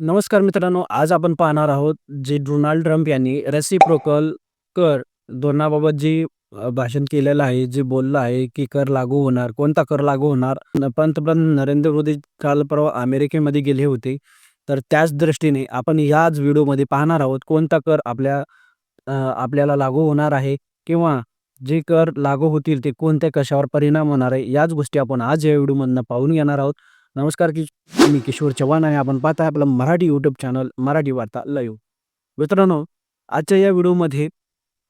नमस्कार मित्रांनो, आज आपण पाहणार आहोत जे डोनाल्ड ट्रम्प यांनी रेसिप्रोकल कर धोरणाबाबत जे भाषण केलेलं आहे, जे बोललं आहे, की कर लागू होणार. कोणता कर लागू होणार? न पंतप्रधान नरेंद्र मोदी काल परवा अमेरिकेमध्ये गेले होते. तर त्याच दृष्टीने आपण याच व्हिडिओमध्ये पाहणार आहोत कोणता कर आपल्या आपल्याला लागू होणार आहे किंवा जे कर लागू होतील ते कोणत्या कशावर परिणाम होणार आहे, याच गोष्टी आपण आज या व्हिडिओमधनं पाहून घेणार आहोत. नमस्कार की मी किशोर चव्हाण आहे. आपण पाहता आपलं मराठी यूट्यूब चॅनल मराठी वार्ता लाईव्ह. मित्रांनो, आजच्या या व्हिडिओमध्ये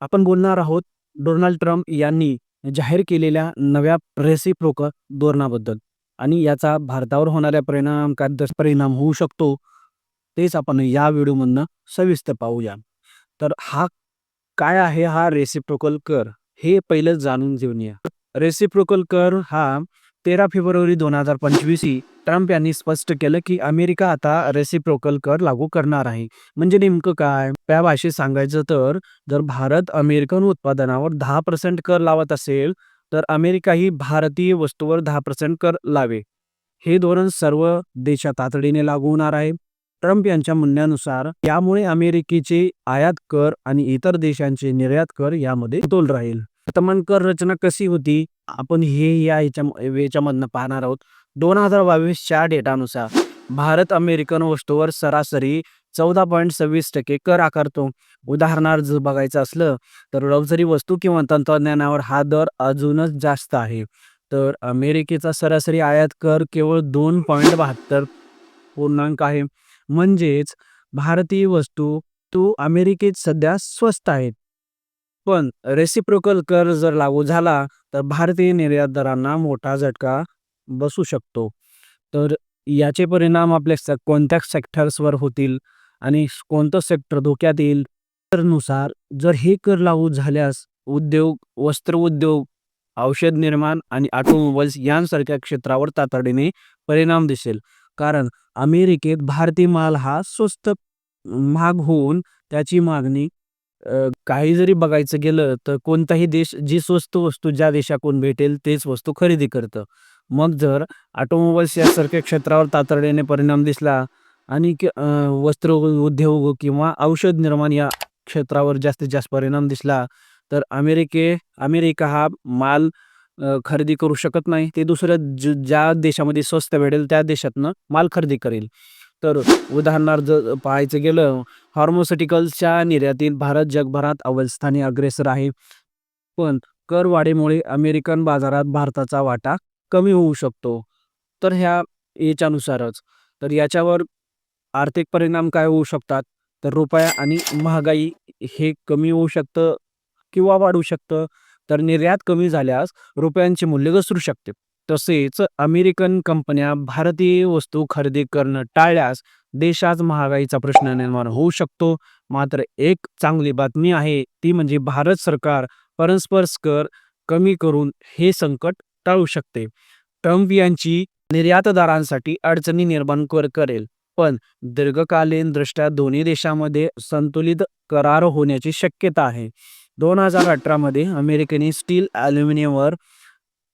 आपण बोलणार आहोत डोनाल्ड ट्रम्प यांनी जाहीर केलेल्या नव्या रेसिप्रोकल धोरणाबद्दल आणि याचा भारतावर होणाऱ्या परिणाम काय परिणाम होऊ शकतो, तेच आपण या व्हिडिओमधनं सविस्तर पाहूया. तर हा काय आहे हा रेसिप्रोकल कर? हे पहिलं जाणून घेऊन या रेसिप्रोकल कर हा 13 फेब्रुवारी 2025 ही ट्रम्प यांनी स्पष्ट केलं, की अमेरिका आता रेसिप्रोकल कर लागू करणार आहे. म्हणजे नेमकं काय? त्या भाषेत सांगायचं तर जर भारत अमेरिकन उत्पादनावर 10% कर लावत असेल, तर अमेरिका ही भारतीय वस्तूवर 10% कर लावे. हे धोरण सर्व देशात तातडीने लागू होणार आहे. ट्रम्प यांच्या म्हणण्यानुसार यामुळे अमेरिकेचे आयात कर आणि इतर देशांचे निर्यात कर यामध्ये तोल राहील. वर्तमान कर रचना कशी होती? आपण हे या ह्याच्या याच्यामधनं पाहणार आहोत. दोन हजार बावीसच्या डेटानुसार भारत अमेरिकन वस्तूवर सरासरी 14.26% कर आकारतो. उदाहरणार्थ जर बघायचं असलं तर लक्झरी वस्तू किंवा तंत्रज्ञानावर हा दर अजूनच जास्त आहे. तर अमेरिकेचा सरासरी आयात कर केवळ 2.72 पूर्णांक आहे. म्हणजेच भारतीय वस्तू तो अमेरिकेत सध्या स्वस्त आहेत. पण रेसिप्रोकल कर जर लागू झाला, तर भारतीय निर्यातदारांना मोठा झटका बसू शकतो. तर याचे परिणाम आपल्या कोणत्या सेक्टर्सवर होतील आणि कोणतं सेक्टर धोक्यात येईल? तर नुसार जर हे कर लागू झाल्यास उद्योग, वस्त्र उद्योग, औषध निर्माण आणि ऑटोमोबाईल्स यांसारख्या क्षेत्रावर तातडीने परिणाम दिसेल. कारण अमेरिकेत भारतीय माल हा स्वस्त महाग होऊन त्याची मागणी काही जरी बघायचं गेलं तर कोणताही देश जी स्वस्त वस्तू ज्या देशाकडून भेटेल तेच वस्तू खरेदी करतं. मग जर ऑटोमोबाईल्स यासारख्या क्षेत्रावर तातडीने परिणाम दिसला आणि वस्त्र उद्योग किंवा औषध निर्माण या क्षेत्रावर जास्तीत जास्त परिणाम दिसला, तर अमेरिके अमेरिका हा माल खरेदी करू शकत नाही. ते दुसऱ्या ज ज्या देशामध्ये स्वस्त भेटेल त्या देशातनं माल खरेदी करेल. तर उदाहरणार्थ पाहायचं गेलं फार्मास्युटिकल्सच्या निर्यातीत भारत जगभरात अव्वलस्थानी अग्रेसर आहे. पण करवाढीमुळे अमेरिकन बाजारात भारताचा वाटा कमी होऊ शकतो. तर ह्या याच्यानुसारच. तर याच्यावर आर्थिक परिणाम काय होऊ शकतात? तर रुपया आणि महागाई हे कमी होऊ शकतं किंवा वाढू शकतं. तर निर्यात कमी झाल्यास रुपयांचे मूल्य घसरू शकते. तसेच अमेरिकन कंपन्या भारतीय वस्तू खरेदी करणं टाळल्यास देशात महागाईचा प्रश्न निर्माण होऊ शकतो. मात्र एक चांगली बातमी आहे ती म्हणजे भारत सरकार परस्पर कर कमी करून हे संकट टाळू शकते. ट्रम्प यांची निर्यातदारांसाठी अडचणी निर्माण कर करेल. पण दीर्घकालीन दृष्ट्या दोन्ही देशांमध्ये संतुलित करार होण्याची शक्यता आहे. 2018 मध्ये अमेरिकेने स्टील, ॲल्युमिनियमवर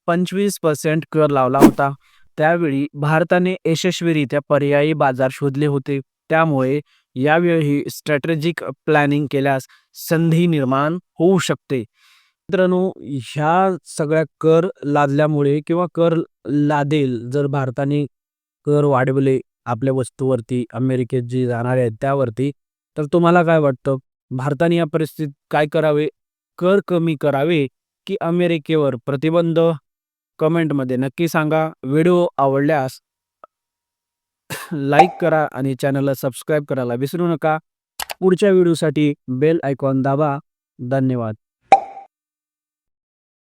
25% कर लावला होता. त्यावेळी भारताने यशस्वीरित्या पर्यायी बाजार शोधले होते. त्यामुळे यावेळी स्ट्रॅटेजिक प्लॅनिंग केल्यास संधी निर्माण होऊ शकते. मित्रांनो, ह्या सगळ्या कर लादल्यामुळे किंवा कर लादेल जर भारताने कर वाढवले आपल्या वस्तूवरती, अमेरिकेत जे जाणारे आहेत त्यावरती, तर तुम्हाला काय वाटतं? भारताने या परिस्थितीत काय करावे? कर कमी करावे की अमेरिकेवर प्रतिबंध? कमेंटमध्ये नक्की सांगा. व्हिडिओ आवडल्यास लाईक करा आणि चॅनलला सबस्क्राईब करायला विसरू नका. पुढच्या व्हिडिओसाठी बेल आयकॉन दाबा. धन्यवाद.